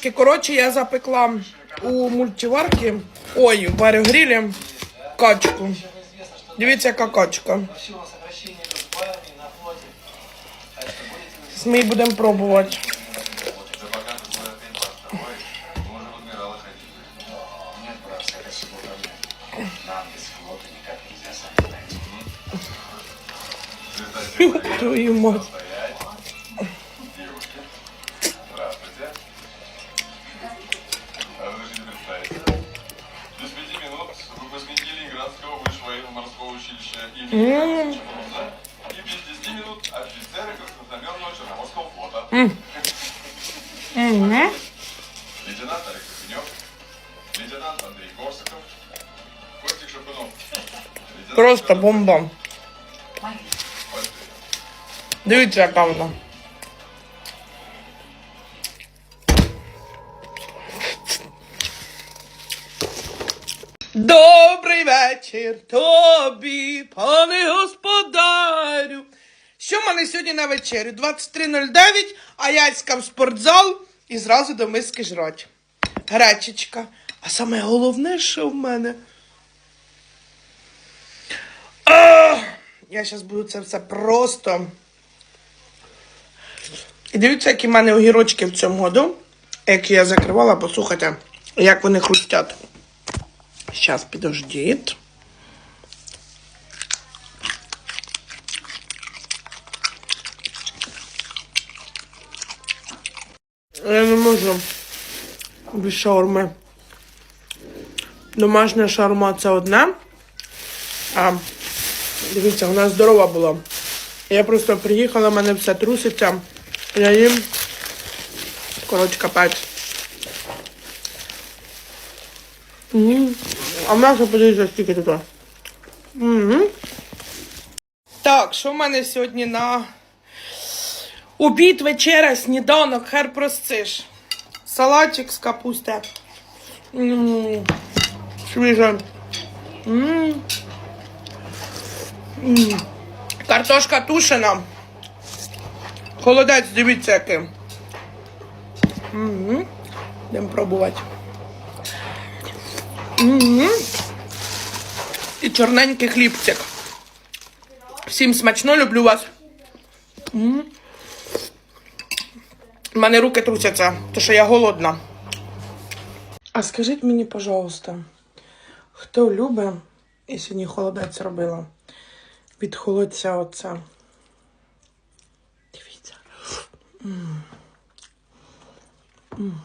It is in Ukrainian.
Коротше, я запекла у мультиварці, ой, в варігрілі качку. Дивіться, яка качка. Ми будемо пробувати. Твою мать. Училища имени Чемурза и без десяти минут офицеры краснознаменного Черноморского флота. Лейтенант Олег Кузенев, лейтенант Андрей Корсаков, Костик Шапунов. Просто бомба. Дивіться, яка вона. Добрий вечір тобі, пане господарю. Що в мене сьогодні на вечерю? 23.09, а я в спортзал і зразу до миски жрать. Гречечка. А саме головне, що в мене. А, я зараз буду це все просто. І дивіться, які в мене огірочки в цьому году, які я закривала, послухайте, як вони хрустять. Зараз підождіть. Я не можу без шаурми. Домашня шаурма це одне. А дивіться, вона здорова була. Я просто приїхала, в мене все труситься. Я їм. Коротше, капець. М. А м'ясо подивіться, скільки тут. Угу. Так, що в мене сьогодні на обід, вечеря, сніданок, хер простиш. Салатик з капусти. Свіже. Картошка тушена. Холодець, дивіться який. Будемо пробувати. І чорненький хлібчик. Всім смачно, люблю вас. М. У мене руки трусяться, тому що я голодна. А скажіть мені, пожалуйста, хто любить, я сьогодні холодець робила, від холодця оце. Дивіться. М. М.